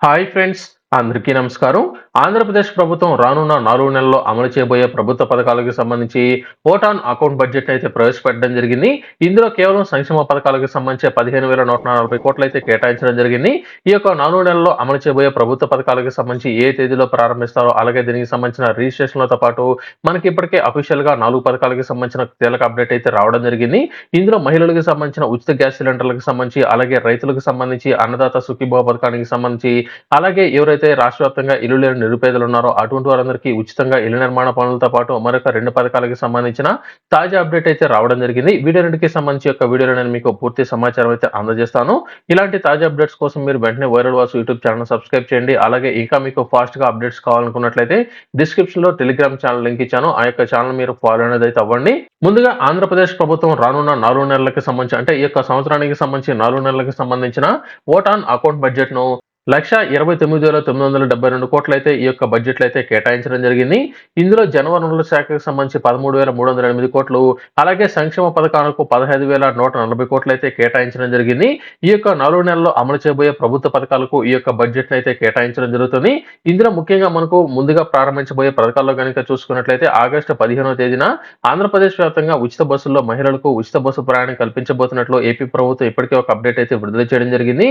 Hi friends అందరికీ నమస్కారం. ఆంధ్రప్రదేశ్ ప్రభుత్వం రానున్న నాలుగు నెలల్లో అమలు చేయబోయే ప్రభుత్వ పథకాలకు సంబంధించి ఓటాన్ అకౌంట్ బడ్జెట్ అయితే ప్రవేశపెట్టడం జరిగింది. ఇందులో కేవలం సంక్షేమ పథకాలకు సంబంధించి పదిహేను వేల నూట నలభై కోట్లు అయితే కేటాయించడం జరిగింది. ఈ యొక్క నాలుగు నెలల్లో అమలు చేయబోయే ప్రభుత్వ పథకాలకు సంబంధించి ఏ తేదీలో ప్రారంభిస్తారో అలాగే దీనికి సంబంధించిన రిజిస్ట్రేషన్లతో పాటు మనకి ఇప్పటికే అఫీషియల్గా నాలుగు పథకాలకు సంబంధించిన కీలక అప్డేట్ అయితే రావడం జరిగింది. ఇందులో మహిళలకు సంబంధించిన ఉచిత గ్యాస్ సిలిండర్లకు సంబంధించి అలాగే రైతులకు సంబంధించి అన్నదాత సుఖీభావ పథకానికి సంబంధించి అలాగే ఎవరైతే రాష్ట్ర వ్యాప్తంగా ఇల్లు లేని నిరుపేదలు ఉన్నారో అటువంటి వారందరికీ ఉచితంగా ఇల్లు నిర్మాణ పనులతో పాటు మరొక రెండు పథకాలకు సంబంధించిన తాజా అప్డేట్ అయితే రావడం జరిగింది. వీడియో రెండుకి సంబంధించి యొక్క వీడియోలో నేను మీకు పూర్తి సమాచారం అయితే అందజేస్తాను. ఇలాంటి తాజా అప్డేట్స్ కోసం మీరు వెంటనే viral Vasu YouTube channel subscribe చేయండి. అలాగే ఇంకా మీకు ఫాస్ట్గా అప్డేట్స్ కావాలనుకున్నట్లయితే డిస్క్రిప్షన్లో టెలిగ్రామ్ ఛానల్ లింక్ ఇచ్చాను. ఆ యొక్క ఛానల్ మీరు ఫాలో అనేది అయితే అవ్వండి. ముందుగా ఆంధ్రప్రదేశ్ ప్రభుత్వం రానున్న నాలుగు నెలలకు సంబంధించి అంటే ఈ యొక్క సంవత్సరానికి సంబంధించి నాలుగు నెలలకు సంబంధించిన ఓటాన్ అకౌంట్ బడ్జెట్ను లక్ష ఇరవై తొమ్మిది వేల తొమ్మిది వందల డెబ్బై రెండు కోట్లు అయితే ఈ యొక్క బడ్జెట్లు అయితే కేటాయించడం జరిగింది. ఇందులో జనవనరుల శాఖకు సంబంధించి పదమూడు వేల మూడు వందల ఎనిమిది కోట్లు అలాగే సంక్షేమ పథకాలకు పదహైదు వేల నూట నలభై కోట్లు అయితే కేటాయించడం జరిగింది. ఈ యొక్క నాలుగు నెలల్లో అమలు చేయబోయే ప్రభుత్వ పథకాలకు ఈ యొక్క బడ్జెట్లు అయితే కేటాయించడం జరుగుతుంది. ఇందులో ముఖ్యంగా మనకు ముందుగా ప్రారంభించబోయే పథకాల్లో కనుక చూసుకున్నట్లయితే ఆగస్టు పదిహేనవ తేదీన ఆంధ్రప్రదేశ్ వ్యాప్తంగా ఉచిత బస్సుల్లో మహిళలకు ఉచిత బస్సు ప్రయాణం కల్పించబోతున్నట్లు ఏపీ ప్రభుత్వం ఇప్పటికే ఒక అప్డేట్ అయితే విడుదల చేయడం జరిగింది.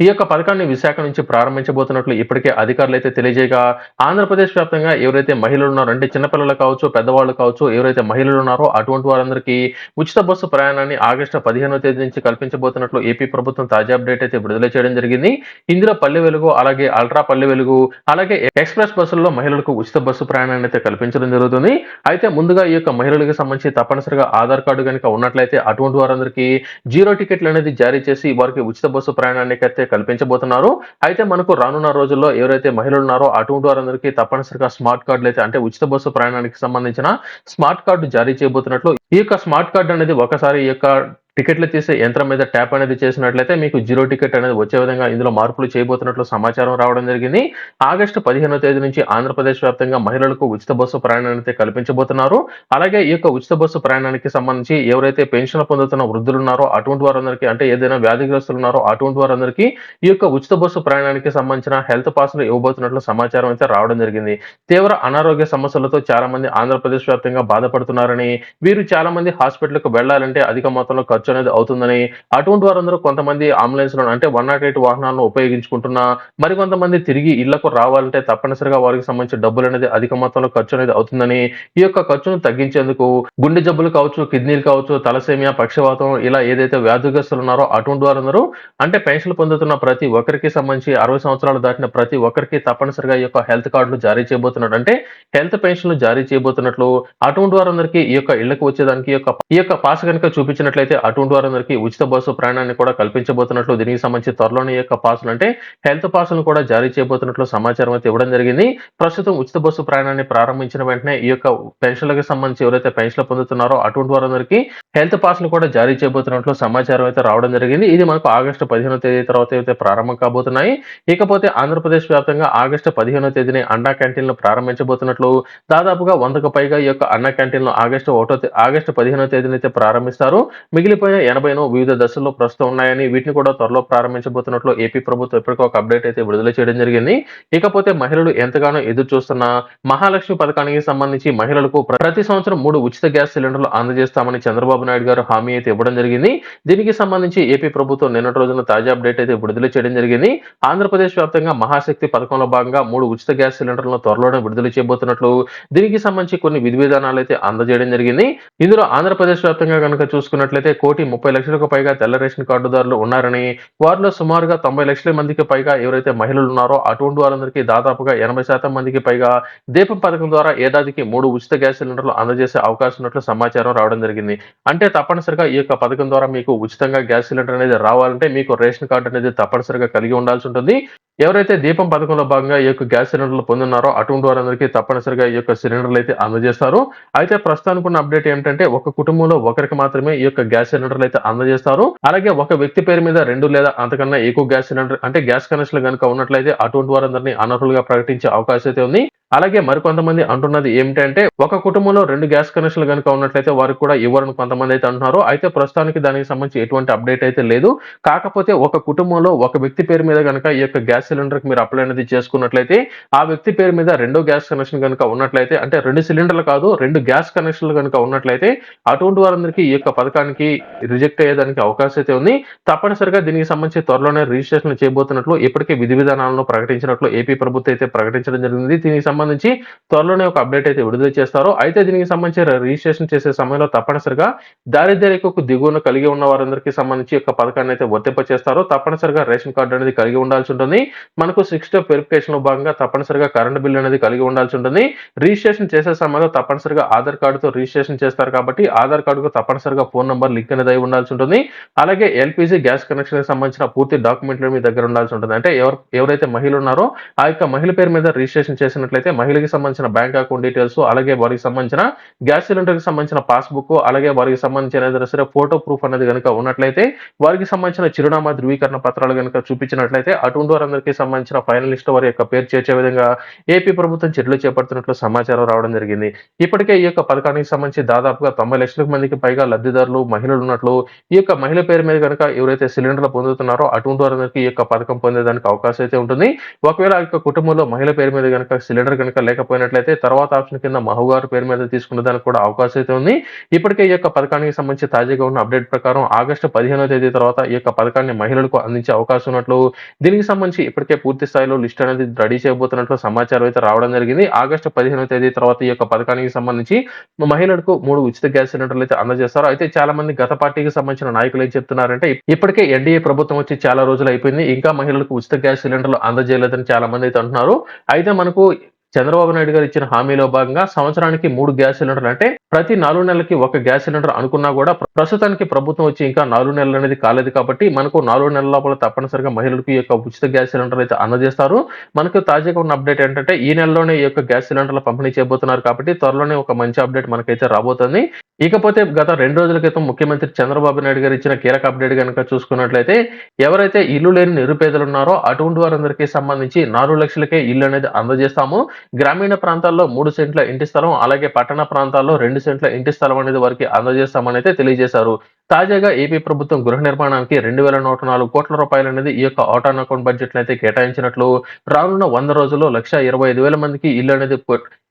ఈ యొక్క పథకాన్ని విశాఖ నుంచి ప్రారంభించబోతున్నట్లు ఇప్పటికే అధికారులు అయితే తెలియజేయగా ఆంధ్రప్రదేశ్ వ్యాప్తంగా ఎవరైతే మహిళలు ఉన్నారో అంటే చిన్నపిల్లలు కావచ్చు పెద్దవాళ్ళు కావచ్చు ఎవరైతే మహిళలు ఉన్నారో అటువంటి వారందరికీ ఉచిత బస్సు ప్రయాణాన్ని ఆగస్టు పదిహేనో తేదీ నుంచి కల్పించబోతున్నట్లు ఏపీ ప్రభుత్వం తాజా అప్డేట్ అయితే విడుదల చేయడం జరిగింది. ఇందులో పల్లె వెలుగు అలాగే అల్ట్రా పల్లె వెలుగు అలాగే ఎక్స్ప్రెస్ బస్సుల్లో మహిళలకు ఉచిత బస్సు ప్రయాణాన్ని అయితే కల్పించడం జరుగుతుంది. అయితే ముందుగా ఈ యొక్క మహిళలకు సంబంధించి తప్పనిసరిగా ఆధార్ కార్డు కనుక ఉన్నట్లయితే అటువంటి వారందరికీ జీరో టికెట్లు అనేది జారీ చేసి వారికి ఉచిత బస్సు ప్రయాణానికి అయితే కల్పించబోతున్నారు అయితే మనకు రానున్న రోజుల్లో ఎవరైతే మహిళలు ఉన్నారో అటువంటి వారందరికీ తప్పనిసరిగా స్మార్ట్ కార్డులు అయితే అంటే ఉచిత బస్సు ప్రయాణానికి సంబంధించిన స్మార్ట్ కార్డు జారీ చేయబోతున్నట్లు ఈ యొక్క స్మార్ట్ కార్డు అనేది ఒకసారి ఈ యొక్క టికెట్లు తీసే యంత్రం మీద ట్యాప్ అనేది చేసినట్లయితే మీకు జీరో టికెట్ అనేది వచ్చే విధంగా ఇందులో మార్పులు చేయబోతున్నట్లు సమాచారం రావడం జరిగింది. ఆగస్టు పదిహేనో తేదీ నుంచి ఆంధ్రప్రదేశ్ వ్యాప్తంగా మహిళలకు ఉచిత బస్సు ప్రయాణాన్ని అయితే కల్పించబోతున్నారు. అలాగే ఈ యొక్క ఉచిత బస్సు ప్రయాణానికి సంబంధించి ఎవరైతే పెన్షన్ పొందుతున్న వృద్ధులు ఉన్నారో అటువంటి వారందరికీ అంటే ఏదైనా వ్యాధిగ్రస్తులు ఉన్నారో అటువంటి వారందరికీ ఈ యొక్క ఉచిత బస్సు ప్రయాణానికి సంబంధించిన హెల్త్ పాస్లు ఇవ్వబోతున్నట్లు సమాచారం అయితే రావడం జరిగింది. తీవ్ర అనారోగ్య సమస్యలతో చాలా మంది ఆంధ్రప్రదేశ్ వ్యాప్తంగా బాధపడుతున్నారని వీరు చాలా మంది హాస్పిటల్కు వెళ్ళాలంటే అధిక మొత్తంలో ఖర్చు అనేది అవుతుందని అటువంటి వారందరూ కొంతమంది అంబులెన్స్ అంటే వన్ నాట్ ఎయిట్ వాహనాలను ఉపయోగించుకుంటున్నా మరి కొంతమంది తిరిగి ఇళ్ళకు రావాలంటే తప్పనిసరిగా వారికి సంబంధించిన డబ్బులు అనేది అధిక మొత్తంలో ఖర్చు అనేది అవుతుందని ఈ యొక్క ఖర్చును తగ్గించేందుకు గుండె జబ్బులు కావచ్చు కిడ్నీలు కావచ్చు తలసేమియా పక్షవాతం ఇలా ఏదైతే వ్యాధిగ్రస్తులు ఉన్నారో అటువంటి వారందరూ అంటే పెన్షన్లు పొందుతున్న ప్రతి ఒక్కరికి సంబంధించి అరవై సంవత్సరాలు దాటిన ప్రతి ఒక్కరికి తప్పనిసరిగా ఈ యొక్క హెల్త్ కార్డులు జారీ చేయబోతున్నాడు. అంటే హెల్త్ పెన్షన్లు జారీ చేయబోతున్నట్లు అటువంటి వారందరికీ ఈ యొక్క ఇళ్ళకు వచ్చేదానికి ఈ యొక్క ఈ యొక్క పాస్ కనుక చూపించినట్లయితే అటువంటి వారందరికీ ఉచిత బస్సు ప్రయాణాన్ని కూడా కల్పించబోతున్నట్లు దీనికి సంబంధించి త్వరలోనే యొక్క పాసులు అంటే హెల్త్ పాసులను కూడా జారీ చేయబోతున్నట్లు సమాచారం అయితే ఇవ్వడం జరిగింది. ప్రస్తుతం ఉచిత బస్సు ప్రయాణాన్ని ప్రారంభించిన వెంటనే ఈ యొక్క పెన్షన్లకు సంబంధించి ఎవరైతే పెన్షన్లు పొందుతున్నారో అటువంటి వారందరికీ హెల్త్ పాస్లు కూడా జారీ చేయబోతున్నట్లు సమాచారం అయితే రావడం జరిగింది. ఇది మనకు ఆగస్టు పదిహేనో తేదీ తర్వాత అయితే ప్రారంభం కాబోతున్నాయి. ఇకపోతే ఆంధ్రప్రదేశ్ వ్యాప్తంగా ఆగస్టు పదిహేనో తేదీని అండా క్యాంటీన్లు ప్రారంభించబోతున్నట్లు దాదాపుగా వందకు పైగా ఈ యొక్క అన్న క్యాంటీన్లు ఆగస్టు ఒకటో ఆగస్టు పదిహేనో తేదీని అయితే ప్రారంభిస్తారు. మిగిలిపోయిన ఎనభైను వివిధ దశల్లో ప్రస్తుతం ఉన్నాయని వీటిని కూడా త్వరలో ప్రారంభించబోతున్నట్లు ఏపీ ప్రభుత్వం ఇప్పటికీ ఒక అప్డేట్ అయితే విడుదల చేయడం జరిగింది. ఇకపోతే మహిళలు ఎంతగానో ఎదురు చూస్తున్న మహాలక్ష్మి పథకానికి సంబంధించి మహిళలకు ప్రతి సంవత్సరం మూడు ఉచిత గ్యాస్ సిలిండర్లు అందజేస్తామని చంద్రబాబు నాయుడు గారు హామీ అయితే ఇవ్వడం జరిగింది. దీనికి సంబంధించి ఏపీ ప్రభుత్వం నిన్నటి రోజున తాజా అప్డేట్ అయితే విడుదల చేయడం జరిగింది. ఆంధ్రప్రదేశ్ వ్యాప్తంగా మహాశక్తి పథకంలో భాగంగా మూడు ఉచిత గ్యాస్ సిలిండర్లను త్వరలోనే విడుదల చేయబోతున్నట్లు దీనికి సంబంధించి కొన్ని విధి విధానాలు అయితే అందజేయడం జరిగింది. ఇందులో ఆంధ్రప్రదేశ్ వ్యాప్తంగా కనుక చూసుకున్నట్లయితే కోటి ముప్పై లక్షలకు పైగా తెల్ల రేషన్ కార్డుదారులు ఉన్నారని వారిలో సుమారుగా తొంభై లక్షల మందికి పైగా ఎవరైతే మహిళలు ఉన్నారో అటువంటి వారందరికీ దాదాపుగా ఎనభై శాతం మందికి పైగా దీపం పథకం ద్వారా ఏడాదికి మూడు ఉచిత గ్యాస్ సిలిండర్లు అందజేసే అవకాశం ఉన్నట్లు సమాచారం రావడం జరిగింది. అంటే తప్పనిసరిగా ఈ యొక్క పథకం ద్వారా మీకు ఉచితంగా గ్యాస్ సిలిండర్ అనేది రావాలంటే మీకు రేషన్ కార్డు అనేది తప్పనిసరిగా కలిగి ఉండాల్సి ఉంటుంది. ఎవరైతే దీపం పథకంలో భాగంగా ఈ యొక్క గ్యాస్ సిలిండర్లు పొందున్నారో అటువంటి వారందరికీ తప్పనిసరిగా ఈ యొక్క సిలిండర్లు అయితే అందజేస్తారు. అయితే ప్రస్తుతానికి ఉన్న అప్డేట్ ఏంటంటే ఒక కుటుంబంలో ఒకరికి మాత్రమే ఈ యొక్క గ్యాస్ సిలిండర్లు అయితే అందజేస్తారు. అలాగే ఒక వ్యక్తి పేరు మీద రెండు లేదా అంతకన్నా ఎక్కువ గ్యాస్ సిలిండర్ అంటే గ్యాస్ కనెక్షన్లు కనుక ఉన్నట్లయితే అటువంటి వారందరినీ అనర్హులుగా ప్రకటించే అవకాశం అయితే ఉంది. అలాగే మరికొంతమంది అంటున్నది ఏమిటంటే ఒక కుటుంబంలో రెండు గ్యాస్ కనెక్షన్లు కనుక ఉన్నట్లయితే వారికి కూడా ఇవ్వరని కొంతమంది అయితే అంటున్నారు. అయితే ప్రస్తుతానికి దానికి సంబంధించి ఎటువంటి అప్డేట్ అయితే లేదు. కాకపోతే ఒక కుటుంబంలో ఒక వ్యక్తి పేరు మీద కనుక ఈ యొక్క గ్యాస్ సిలిండర్ మీరు అప్లై అనేది చేసుకున్నట్లయితే ఆ వ్యక్తి పేరు మీద రెండో గ్యాస్ కనెక్షన్ కనుక ఉన్నట్లయితే అంటే రెండు సిలిండర్లు కాదు రెండు గ్యాస్ కనెక్షన్లు కనుక ఉన్నట్లయితే అటువంటి వారందరికీ ఈ యొక్క పథకానికి రిజెక్ట్ అయ్యేదానికి అవకాశం అయితే ఉంది. తప్పనిసరిగా దీనికి సంబంధించి త్వరలోనే రిజిస్ట్రేషన్ చేయబోతున్నట్లు ఇప్పటికే విధి విధానాలను ప్రకటించినట్లు ఏపీ ప్రభుత్వం అయితే ప్రకటించడం జరిగింది. దీనికి సంబంధించి త్వరలోనే ఒక అప్డేట్ అయితే విడుదల చేస్తారు. అయితే దీనికి సంబంధించి రిజిస్ట్రేషన్ చేసే సమయంలో తప్పనిసరిగా దారిద్ర్య రేఖకు దిగువన కలిగి ఉన్న వారందరికీ సంబంధించి ఒక యొక్క పథకాన్ని అయితే వర్తింపచేస్తారు. తప్పనిసరిగా రేషన్ కార్డు అనేది కలిగి ఉండాల్సి ఉంటుంది. మనకు సిక్స్ స్టెప్ వెరిఫికేషన్లో భాగంగా తప్పనిసరిగా కరెంట్ బిల్ అనేది కలిగి ఉండాల్సి ఉంటుంది. రిజిస్ట్రేషన్ చేసే సమయంలో తప్పనిసరిగా ఆధార్ కార్డుతో రిజిస్ట్రేషన్ చేస్తారు కాబట్టి ఆధార్ కార్డుకు తప్పనిసరిగా ఫోన్ నంబర్ లింక్ అనేది అయి ఉండాల్సి ఉంటుంది. అలాగే ఎల్పిజి గ్యాస్ కనెక్షన్కి సంబంధించిన పూర్తి డాక్యుమెంట్లు మీ దగ్గర ఉండాల్సి ఉంటుంది. అంటే ఎవరు ఎవరైతే మహిళ ఉన్నారో ఆ యొక్క మహిళ పేరు మీద రిజిస్ట్రేషన్ చేసినట్లయితే మహిళకి సంబంధించిన బ్యాంక్ అకౌంట్ డీటెయిల్స్ అలాగే వారికి సంబంధించిన గ్యాస్ సిలిండర్కి సంబంధించిన పాస్బుక్ అలాగే వారికి సంబంధించిన ఏదైనా సరే ఫోటో ప్రూఫ్ అనేది కనుక ఉన్నట్లయితే వారికి సంబంధించిన చిరునామా ధృవీకరణ పత్రాలు కనుక చూపించినట్లయితే అటువంటి వారందరికీ సంబంధించిన ఫైనలిస్ట్ వారి యొక్క పేరు చేర్చే విధంగా ఏపీ ప్రభుత్వం చర్యలు చేపడుతున్నట్లు సమాచారం రావడం జరిగింది. ఇప్పటికే ఈ యొక్క పథకానికి సంబంధించి దాదాపుగా తొంభై లక్షల మందికి పైగా లబ్ధిదారులు మహిళలు ఉన్నట్లు ఈ యొక్క మహిళ పేరు మీద కనుక ఎవరైతే సిలిండర్లు పొందుతున్నారో అటువంటి వారందరికీ ఈ యొక్క పథకం పొందేదానికి అవకాశం అయితే ఉంటుంది. ఒకవేళ ఆ యొక్క కుటుంబంలో మహిళ పేరు మీద కనుక సిలిండర్ కనుక లేకపోయినట్లయితే తర్వాత ఆప్షన్ కింద మహుగారు పేరు మీద తీసుకునే దానికి కూడా అవకాశం అయితే ఉంది. ఇప్పటికే ఈ యొక్క పథకానికి సంబంధించి తాజాగా ఉన్న అప్డేట్ ప్రకారం ఆగస్టు పదిహేనో తేదీ తర్వాత ఈ యొక్క పథకాన్ని మహిళలకు అందించే అవకాశం ఉన్నట్లు దీనికి సంబంధించి ఇప్పటికే పూర్తి స్థాయిలో లిస్ట్ అనేది రెడీ చేయబోతున్నట్లు సమాచారం అయితే రావడం జరిగింది. ఆగస్టు పదిహేనో తేదీ తర్వాత ఈ యొక్క పథకానికి సంబంధించి మహిళలకు మూడు ఉచిత గ్యాస్ సిలిండర్లు అయితే అందజేస్తారు. అయితే చాలా మంది గత పార్టీకి సంబంధించిన నాయకులు ఏం చెప్తున్నారంటే ఇప్పటికే ఎన్డీఏ ప్రభుత్వం వచ్చి చాలా రోజులు అయిపోయింది ఇంకా మహిళలకు ఉచిత గ్యాస్ సిలిండర్లు అందజేయలేదని చాలా మంది అయితే అంటున్నారు. అయితే మనకు చంద్రబాబు నాయుడు గారు ఇచ్చిన హామీలో భాగంగా సంవత్సరానికి మూడు గ్యాస్ సిలిండర్లు అంటే ప్రతి నాలుగు నెలలకి ఒక గ్యాస్ సిలిండర్ అనుకున్నా కూడా ప్రస్తుతానికి ప్రభుత్వం వచ్చి ఇంకా నాలుగు నెలలు అనేది కాలేదు కాబట్టి మనకు నాలుగు నెలల లోపల తప్పనిసరిగా మహిళలకు ఈ యొక్క ఉచిత గ్యాస్ సిలిండర్ అయితే అందజేస్తారు. మనకు తాజాగా ఉన్న అప్డేట్ ఏంటంటే ఈ నెలలోనే ఈ యొక్క గ్యాస్ సిలిండర్ల పంపిణీ చేయబోతున్నారు కాబట్టి త్వరలోనే ఒక మంచి అప్డేట్ మనకైతే రాబోతుంది. ఇకపోతే గత రెండు రోజుల క్రితం ముఖ్యమంత్రి చంద్రబాబు నాయుడు గారు ఇచ్చిన కీలక అప్డేట్ కనుక చూసుకున్నట్లయితే ఎవరైతే ఇల్లు లేని నిరుపేదలు ఉన్నారో అటువంటి వారందరికీ సంబంధించి నాలుగు లక్షలకే ఇల్లు అనేది అందజేస్తాము. గ్రామీణ ప్రాంతాల్లో మూడు సెంట్ల ఇంటి స్థలం అలాగే పట్టణ ప్రాంతాల్లో రెండు సెంట్ల ఇంటి స్థలం అనేది వారికి అందజేస్తామని అయితే తెలియజేశారు. తాజాగా ఏపీ ప్రభుత్వం గృహ నిర్మాణానికి రెండు వేల నూట నాలుగు కోట్ల రూపాయలు అనేది ఈ యొక్క ఆటాన్ అకౌంట్ బడ్జెట్ అయితే కేటాయించినట్లు రానున్న వంద రోజుల్లో లక్ష ఇరవై ఐదు వేల మందికి ఇల్లు అనేది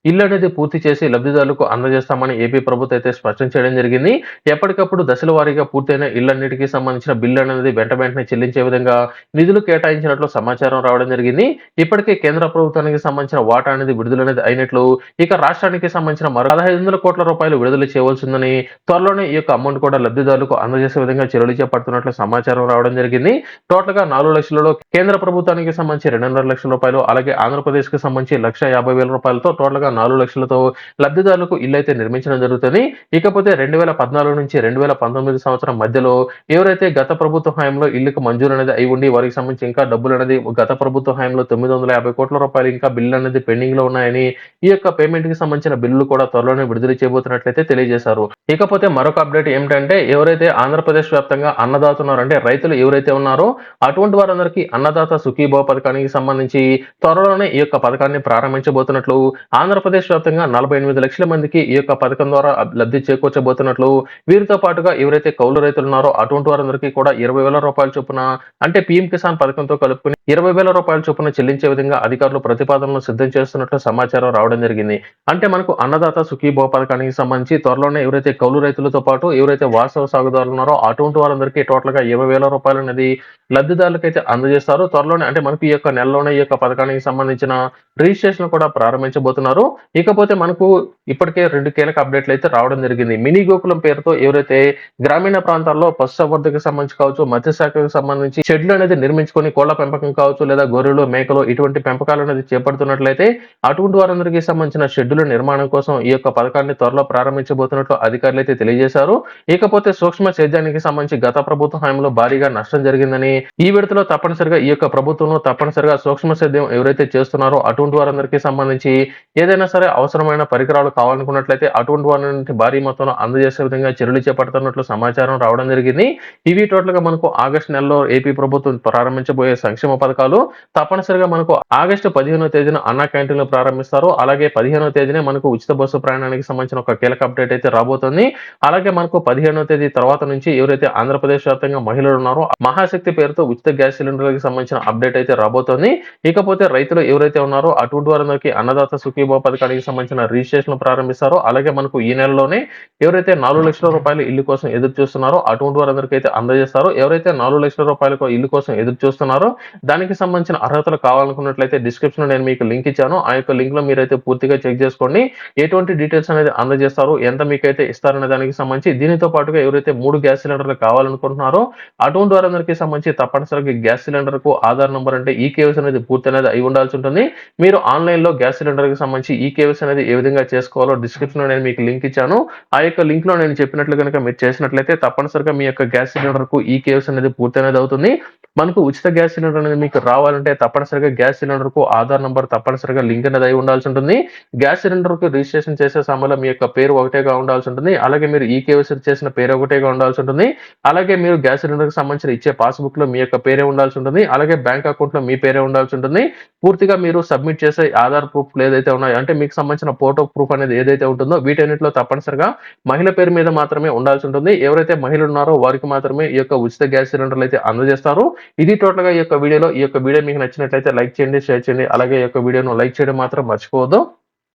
ఇల్లు అనేది పూర్తి చేసి లబ్ధిదారులకు అందజేస్తామని ఏపీ ప్రభుత్వం అయితే స్పష్టం చేయడం జరిగింది. ఎప్పటికప్పుడు దశల వారీగా పూర్తయిన ఇళ్ళన్నిటికీ సంబంధించిన బిల్లు అనేది వెంట వెంటనే చెల్లించే విధంగా నిధులు కేటాయించినట్లు సమాచారం రావడం జరిగింది. ఇప్పటికే కేంద్ర ప్రభుత్వానికి సంబంధించిన వాటా అనేది విడుదల అనేది అయినట్లు ఇక రాష్ట్రానికి సంబంధించిన మరో పదహైదు వందల కోట్ల రూపాయలు విడుదల చేయవలసిందని త్వరలోనే ఈ యొక్క అమౌంట్ కూడా లబ్ధిదారులకు అందజేసే విధంగా చర్యలు చేపడుతున్నట్లు సమాచారం రావడం జరిగింది. టోటల్గా నాలుగు లక్షలలో కేంద్ర ప్రభుత్వానికి సంబంధించి రెండున్నర లక్షల రూపాయలు అలాగే ఆంధ్రప్రదేశ్కి సంబంధించి లక్ష యాభై వేల రూపాయలతో టోటల్గా నాలుగు లక్షలతో లబ్ధిదారులకు ఇల్లు అయితే నిర్మించడం జరుగుతుంది. ఇకపోతే రెండు వేల పద్నాలుగు నుంచి రెండు వేల పంతొమ్మిది సంవత్సరం మధ్యలో ఎవరైతే గత ప్రభుత్వ హయాంలో ఇల్లుకు మంజూరు అనేది అయి ఉండి వారికి సంబంధించి ఇంకా డబ్బులు అనేది గత ప్రభుత్వ హయాంలో తొమ్మిది వందల యాభై కోట్ల రూపాయలు ఇంకా బిల్లు అనేది పెండింగ్లో ఉన్నాయని ఈ యొక్క పేమెంట్కి సంబంధించిన బిల్లులు కూడా త్వరలోనే విడుదల చేయబోతున్నట్లయితే తెలియజేశారు. ఇకపోతే మరొక అప్డేట్ ఏమిటంటే ఎవరైతే ఆంధ్రప్రదేశ్ వ్యాప్తంగా అన్నదాత అంటే రైతులు ఎవరైతే ఉన్నారో అటువంటి వారందరికీ అన్నదాత సుఖీభావ పథకానికి సంబంధించి త్వరలోనే ఈ యొక్క పథకాన్ని ప్రారంభించబోతున్నట్లు ఆంధ్రప్రదేశ్ వ్యాప్తంగా నలభై ఎనిమిది లక్షల మందికి ఈ యొక్క పథకం ద్వారా లబ్ధి చేకూర్చబోతున్నట్లు వీరితో పాటుగా ఎవరైతే కౌలు రైతులు ఉన్నారో అటువంటి వారందరికీ కూడా ఇరవై వేల రూపాయల చొప్పున అంటే పీఎం కిసాన్ పథకంతో కలుపుకుని ఇరవై వేల రూపాయల చొప్పున చెల్లించే విధంగా అధికారులు ప్రతిపాదనలు సిద్ధం చేస్తున్నట్లు సమాచారం రావడం జరిగింది. అంటే మనకు అన్నదాత సుఖీభో పథకానికి సంబంధించి త్వరలోనే ఎవరైతే కౌలు రైతులతో పాటు ఎవరైతే వాస్తవ సాగుదారులు ఉన్నారో అటువంటి వారందరికీ టోటల్గా ఇరవై వేల రూపాయలు అనేది లబ్ధిదారులకైతే అందజేస్తారు. త్వరలోనే అంటే మనకు ఈ యొక్క నెలలోనే ఈ యొక్క పథకానికి సంబంధించిన రిజిస్ట్రేషన్ కూడా ప్రారంభించబోతున్నారు. ఇకపోతే మనకు ఇప్పటికే రెండు కీలక అప్డేట్లు అయితే రావడం జరిగింది. మినీ గోకులం పేరుతో ఎవరైతే గ్రామీణ ప్రాంతాల్లో పశుసంవర్ధకు సంబంధించి కావచ్చు మత్స్యశాఖకు సంబంధించి షెడ్లు అనేది నిర్మించుకొని కోళ్ళ పెంపకం కావచ్చు లేదా గొర్రెలు మేకలు ఇటువంటి పెంపకాలు అనేది చేపడుతున్నట్లయితే అటువంటి వారందరికీ సంబంధించిన షెడ్యూల్ నిర్మాణం కోసం ఈ యొక్క పథకాన్ని త్వరలో ప్రారంభించబోతున్నట్లు అధికారులు అయితే తెలియజేశారు. ఇకపోతే సూక్ష్మ సేద్యానికి సంబంధించి గత ప్రభుత్వ హయాంలో భారీగా నష్టం జరిగిందని ఈ విడతలో తప్పనిసరిగా ఈ యొక్క ప్రభుత్వంలో తప్పనిసరిగా సూక్ష్మ సేద్యం ఎవరైతే చేస్తున్నారో అటువంటి వారందరికీ సంబంధించి ఏదైనా సరే అవసరమైన పరికరాలు కావాలనుకున్నట్లయితే అటువంటి వారిని భారీ మొత్తంలో అందజేసే విధంగా చర్యలు చేపడుతున్నట్లు సమాచారం రావడం జరిగింది. ఇవి టోటల్గా మనకు ఆగస్టు నెలలో ఏపీ ప్రభుత్వం ప్రారంభించబోయే సంక్షేమ పథకాలు తప్పనిసరిగా మనకు ఆగస్టు పదిహేనో తేదీన అన్నా క్యాంటీన్లు ప్రారంభిస్తారు. అలాగే పదిహేనో తేదీనే మనకు ఉచిత బస్సు ప్రయాణానికి సంబంధించిన ఒక కీలక అప్డేట్ అయితే రాబోతుంది. అలాగే మనకు పదిహేనో తేదీ తర్వాత నుంచి ఎవరైతే ఆంధ్రప్రదేశ్ వ్యాప్తంగా మహిళలు ఉన్నారో మహాశక్తి పేరుతో ఉచిత గ్యాస్ సిలిండర్లకు సంబంధించిన అప్డేట్ అయితే రాబోతోంది. ఇకపోతే రైతులు ఎవరైతే ఉన్నారో అటువంటి వారందరికీ అన్నదాత సుఖీభావ పథకానికి సంబంధించిన రిజిస్ట్రేషన్ ప్రారంభిస్తారో. అలాగే మనకు ఈ నెలలోనే ఎవరైతే నాలుగు లక్షల రూపాయల ఇల్లు కోసం ఎదురు చూస్తున్నారో అటువంటి వారందరికీ అయితే అందజేస్తారు. ఎవరైతే నాలుగు లక్షల రూపాయలకు ఇల్లు కోసం ఎదురు చూస్తున్నారో దానికి సంబంధించిన అర్హతలు కావాలనుకున్నట్లయితే డిస్క్రిప్షన్ నేను మీకు లింక్ ఇచ్చాను. ఆ యొక్క లింక్లో మీరైతే పూర్తిగా చెక్ చేసుకోండి. ఎటువంటి డీటెయిల్స్ అనేది అందజేస్తారు? ఎంత మీకైతే ఇస్తారనే దానికి సంబంధించి దీనితో పాటుగా ఎవరైతే మూడు గ్యాస్ సిలిండర్లు కావాలనుకుంటున్నారో అటువంటి వారందరికీ సంబంధించి తప్పనిసరిగా గ్యాస్ సిలిండర్కు ఆధార్ నంబర్ అంటే ఈ కేవైసీ అనేది పూర్తి అనేది అయి ఉండాల్సి ఉంటుంది. మీరు ఆన్లైన్లో గ్యాస్ సిలిండర్కి సంబంధించి ఈ కేవైసీ అనేది ఏ విధంగా చేసుకోవాలో డిస్క్రిప్షన్లో నేను మీకు లింక్ ఇచ్చాను. ఆ యొక్క లింక్లో నేను చెప్పినట్లు కనుక మీరు చేసినట్లయితే తప్పనిసరిగా మీ యొక్క గ్యాస్ సిలిండర్కు ఈ కేవైసీ అనేది పూర్తి అనేది అవుతుంది. మనకు ఉచిత గ్యాస్ సిలిండర్ అనేది మీకు రావాలంటే తప్పనిసరిగా గ్యాస్ సిలిండర్కు ఆధార్ నంబర్ తప్పనిసరిగా లింక్ అనేది అయి ఉండాల్సి ఉంటుంది. గ్యాస్ సిలిండర్కు రిజిస్ట్రేషన్ చేసే సమయంలో మీ యొక్క పేరు ఒకటేగా ఉండాల్సి ఉంటుంది. అలాగే మీరు ఈ కేవైసీ చేసిన పేరు ఒకటేగా ఉండాల్సి ఉంటుంది. అలాగే మీరు గ్యాస్ సిలిండర్కి సంబంధించిన ఇచ్చే పాస్బుక్లో మీ యొక్క పేరే ఉండాల్సి ఉంటుంది. అలాగే బ్యాంక్ అకౌంట్లో మీ పేరే ఉండాల్సి ఉంటుంది. పూర్తిగా మీరు సబ్మిట్ చేసే ఆధార్ ప్రూఫ్ ఏదైతే ఉన్నాయో అంటే మీకు సంబంధించిన ఫోటో ప్రూఫ్ అనేది ఏదైతే ఉంటుందో వీటన్నిటిలో తప్పనిసరిగా మహిళ పేరు మీద మాత్రమే ఉండాల్సి ఉంటుంది. ఎవరైతే మహిళలు ఉన్నారో వారికి మాత్రమే ఈ యొక్క ఉచిత గ్యాస్ సిలిండర్లు అయితే అందజేస్తారు. ఇది టోటల్గా ఈ యొక్క వీడియోలో ఈ యొక్క వీడియో మీకు నచ్చినట్లయితే లైక్ చేయండి షేర్ చేయండి. అలాగే ఈ యొక్క వీడియోను లైక్ చేయడం మాత్రం మర్చిపోవద్దు.